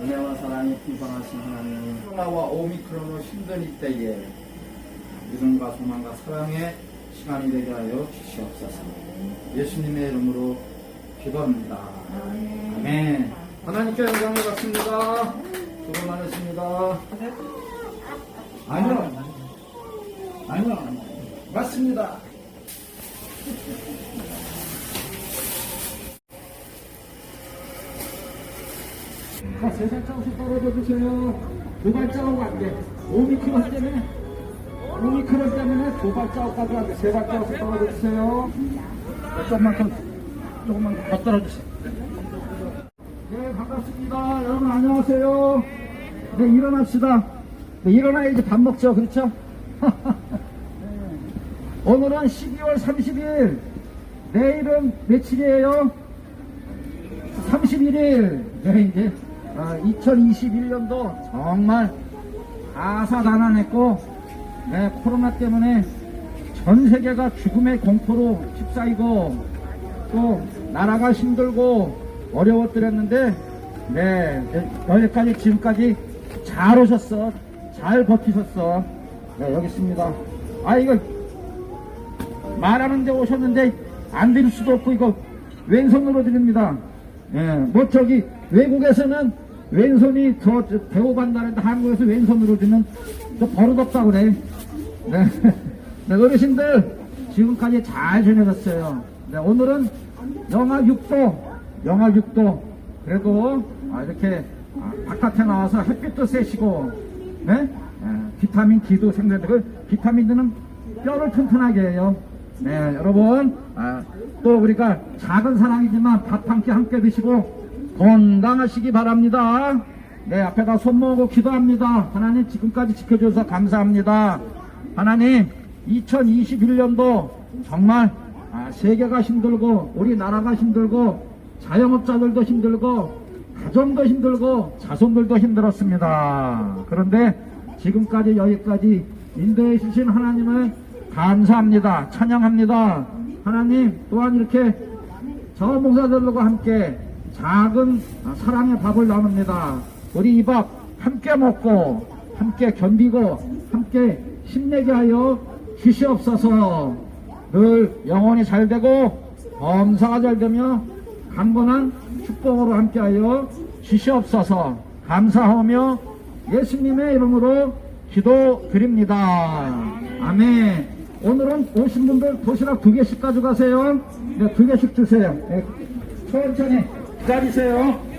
은혜와 사랑이 풍성하신 하나님 코로나와 오미크론으로 힘든 이때에 믿음과 소망과 사랑의 시간이 되게 하여 주시옵소서. 예수님의 이름으로 기도합니다. 아멘. 하나님께 영광을 받습니다. 수고 많으십니다. 아니요. 아니요. 맞습니다 자, 세 발자국씩 떨어져 주세요. 두 발자국 안 돼. 오미크론 때문에, 오미크론 때문에 두 발자국까지 안 돼. 세 발자국씩 떨어져 주세요. 조금만 더, 조금만 더 떨어주세요. 네, 반갑습니다. 여러분 안녕하세요. 네, 일어납시다. 네, 일어나야지 밥 먹죠. 그렇죠? 네. 오늘은 12월 30일. 내일은 며칠이에요? 31일. 네, 이제, 아, 2021년도 정말 다사다난했고, 네, 코로나 때문에 전 세계가 죽음의 공포로 휩싸이고, 또 나라가 힘들고 어려웠더랬는데, 네, 여기까지, 지금까지 잘 오셨어. 잘 버티셨어. 네, 여기 있습니다. 아, 이거, 말하는데 오셨는데 안 드릴 수도 없고, 이거 왼손으로 드립니다. 예, 뭐 저기 외국에서는 왼손이 더 저- 대우받는다는데 한국에서 왼손으로 주면 또 버릇없다 그래. 네. 네, 어르신들 지금까지 잘 지내셨어요. 네, 오늘은 영하 6도, 영하 6도. 그래도 아, 이렇게 아, 바깥에 나와서 햇빛도 쐬시고, 네? 예, 비타민 D도 생산되고, 비타민 D는 뼈를 튼튼하게 해요. 네, 여러분, 아, 또 우리가 작은 사랑이지만 밥 한 끼 함께 드시고 건강하시기 바랍니다. 네, 앞에다 손 모으고 기도합니다. 하나님 지금까지 지켜주셔서 감사합니다. 하나님, 2021년도 정말 아, 세계가 힘들고 우리나라가 힘들고 자영업자들도 힘들고 가정도 힘들고 자손들도 힘들었습니다. 그런데 지금까지 여기까지 인도해 주신 하나님을 감사합니다. 찬양합니다. 하나님 또한 이렇게 저 목사들과 함께 작은 사랑의 밥을 나눕니다. 우리 이 밥 함께 먹고 함께 견디고 함께 힘내게 하여 주시옵소서 늘 영혼이 잘 되고 범사가 잘 되며 강건한 축복으로 함께하여 주시옵소서 감사하며 예수님의 이름으로 기도드립니다. 아멘. 오늘은 오신 분들 도시락 두 개씩 가져가세요. 네, 두 개씩 주세요. 네, 천천히 기다리세요.